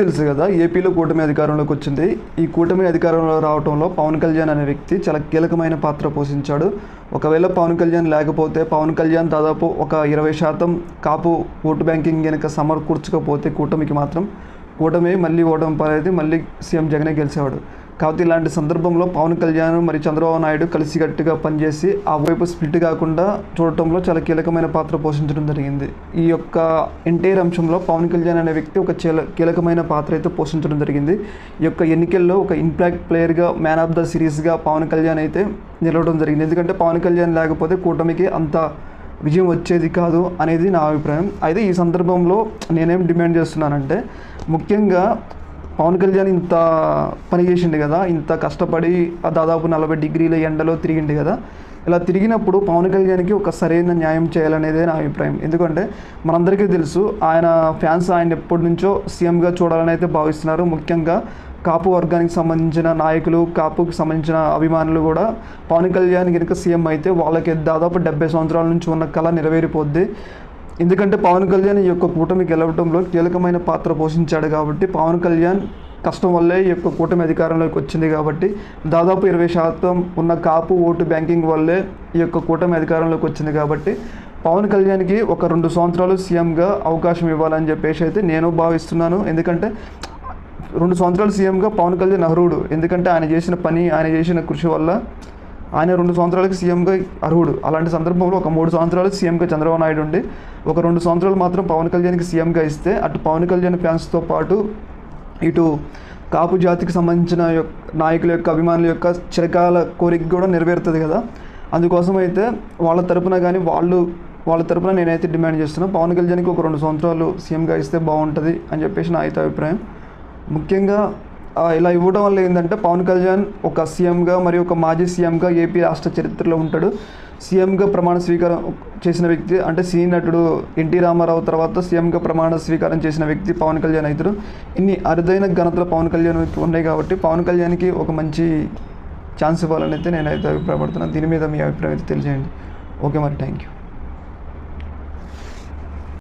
తెలుసు కదా ఏపీలో కూటమి అధికారంలోకి వచ్చింది. ఈ కూటమి అధికారంలో రావడంలో పవన్ కళ్యాణ్ అనే వ్యక్తి చాలా కీలకమైన పాత్ర పోషించాడు. ఒకవేళ పవన్ కళ్యాణ్ లేకపోతే పవన్ కళ్యాణ్ దాదాపు ఒక ఇరవై శాతం కాపు ఓటు బ్యాంకింగ్ కనుక సమర్కూర్చకపోతే కూటమికి మాత్రం కూటమి మళ్ళీ ఓటమి పడేది మళ్ళీ సీఎం జగనే గెలిచేవాడు. కాబట్టి ఇలాంటి సందర్భంలో పవన్ కళ్యాణ్ మరి చంద్రబాబు నాయుడు కలిసికట్టుగా పనిచేసి ఆ వైపు స్ప్లిట్ కాకుండా చూడటంలో చాలా కీలకమైన పాత్ర పోషించడం జరిగింది. ఈ యొక్క ఎన్టీఆర్ అంశంలో పవన్ కళ్యాణ్ అనే వ్యక్తి ఒక చీల కీలకమైన పాత్ర అయితే పోషించడం జరిగింది. ఈ యొక్క ఎన్నికల్లో ఒక ఇంపాక్ట్ ప్లేయర్గా మ్యాన్ ఆఫ్ ద సిరీస్గా పవన్ కళ్యాణ్ అయితే నిలవడం జరిగింది. ఎందుకంటే పవన్ కళ్యాణ్ లేకపోతే కూటమికి అంత విజయం వచ్చేది కాదు అనేది నా అభిప్రాయం. అయితే ఈ సందర్భంలో నేనేం డిమాండ్ చేస్తున్నానంటే ముఖ్యంగా పవన్ కళ్యాణ్ ఇంత పని చేసిండు కదా ఇంత కష్టపడి దాదాపు నలభై డిగ్రీల ఎండలో తిరిగిండు కదా ఇలా తిరిగినప్పుడు పవన్ కళ్యాణ్కి ఒక సరైన న్యాయం చేయాలనేదే నా అభిప్రాయం. ఎందుకంటే మనందరికీ తెలుసు ఆయన ఫ్యాన్స్ ఆయన ఎప్పటి నుంచో సీఎంగా చూడాలని అయితే భావిస్తున్నారు. ముఖ్యంగా కాపు వర్గానికి సంబంధించిన నాయకులు కాపుకి సంబంధించిన అభిమానులు కూడా పవన్ కళ్యాణ్ కనుక సీఎం అయితే వాళ్ళకి దాదాపు డెబ్బై సంవత్సరాల నుంచి ఉన్న కళ నెరవేరిపోద్ది. ఎందుకంటే పవన్ కళ్యాణ్ ఈ యొక్క కూటమి గెలవడంలో కీలకమైన పాత్ర పోషించాడు కాబట్టి పవన్ కళ్యాణ్ కష్టం వల్లే ఈ యొక్క కూటమి అధికారంలోకి వచ్చింది కాబట్టి దాదాపు ఇరవై శాతం ఉన్న కాపు ఓటు బ్యాంకింగ్ వల్లే ఈ యొక్క కూటమి అధికారంలోకి వచ్చింది కాబట్టి పవన్ కళ్యాణ్కి ఒక రెండు సంవత్సరాలు సీఎంగా అవకాశం ఇవ్వాలని చెప్పేసి అయితే నేను భావిస్తున్నాను. ఎందుకంటే రెండు సంవత్సరాలు సీఎంగా పవన్ కళ్యాణ్ అర్హుడు ఎందుకంటే ఆయన చేసిన పని ఆయన చేసిన కృషి వల్ల ఆయన రెండు సంవత్సరాలకి సీఎంగా అర్హుడు. అలాంటి సందర్భంలో ఒక మూడు సంవత్సరాలు సీఎంగా చంద్రబాబు నాయుడు ఉండి ఒక రెండు సంవత్సరాలు మాత్రం పవన్ కళ్యాణ్కి సీఎంగా ఇస్తే అటు పవన్ కళ్యాణ్ ఫ్యాన్స్తో పాటు ఇటు కాపు జాతికి సంబంధించిన నాయకుల యొక్క అభిమానుల యొక్క చిరకాల కోరిక కూడా నెరవేరుతుంది కదా. అందుకోసం అయితే వాళ్ళ తరపున కానీ వాళ్ళు వాళ్ళ తరపున నేనైతే డిమాండ్ చేస్తున్నాను పవన్ కళ్యాణ్కి ఒక రెండు సంవత్సరాలు సీఎంగా ఇస్తే బాగుంటుంది అని చెప్పేసి నా అయితే అభిప్రాయం. ముఖ్యంగా ఇలా ఇవ్వడం వల్ల ఏంటంటే పవన్ కళ్యాణ్ ఒక సీఎంగా మరియు ఒక మాజీ సీఎంగా ఏపీ రాష్ట్ర చరిత్రలో ఉంటాడు. సీఎంగా ప్రమాణ స్వీకారం చేసిన వ్యక్తి అంటే సీ నటుడు ఎన్టీ రామారావు తర్వాత సీఎంగా ప్రమాణ స్వీకారం చేసిన వ్యక్తి పవన్ కళ్యాణ్ అవుతారు ఇన్ని అరుదైన ఘనతలు పవన్ కళ్యాణ్ ఉన్నాయి కాబట్టి పవన్ కళ్యాణ్కి ఒక మంచి ఛాన్స్ ఇవ్వాలని అయితే నేనైతే అభిప్రాయపడుతున్నాను. దీని మీద మీ అభిప్రాయం అయితే తెలియజేయండి. ఓకే మరి థ్యాంక్ యూ